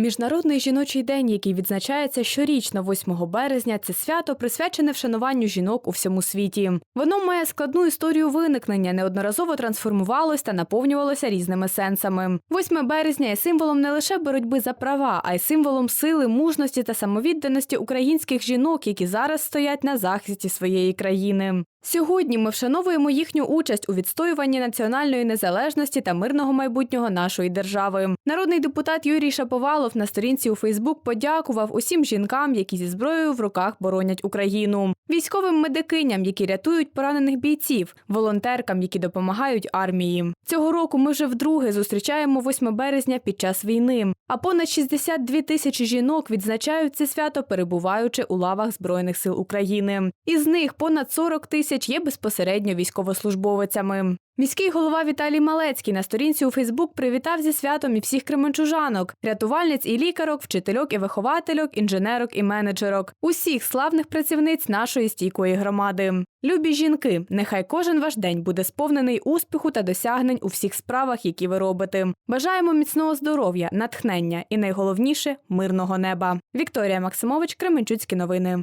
Міжнародний жіночий день, який відзначається щорічно 8 березня, це свято присвячене вшануванню жінок у всьому світі. Воно має складну історію виникнення, неодноразово трансформувалось та наповнювалося різними сенсами. 8 березня є символом не лише боротьби за права, а й символом сили, мужності та самовідданості українських жінок, які зараз стоять на захисті своєї країни. Сьогодні ми вшановуємо їхню участь у відстоюванні національної незалежності та мирного майбутнього нашої держави. Народний депутат Юрій Шаповалов на сторінці у Фейсбук подякував усім жінкам, які зі зброєю в руках боронять Україну, військовим медикиням, які рятують поранених бійців, волонтеркам, які допомагають армії. Цього року ми вже вдруге зустрічаємо 8 березня під час війни. А понад 62 тисячі жінок відзначають це свято, перебуваючи у лавах Збройних сил України. Із них понад 40 тисяч є безпосередньо військовослужбовицями. Міський голова Віталій Малецький на сторінці у Фейсбук привітав зі святом і всіх кременчужанок, рятувальниць і лікарок, вчительок і виховательок, інженерок і менеджерок, усіх славних працівниць нашої стійкої громади. Любі жінки, нехай кожен ваш день буде сповнений успіху та досягнень у всіх справах, які ви робите. Бажаємо міцного здоров'я, натхнення і найголовніше мирного неба. Вікторія Максимович, Кременчуцькі новини.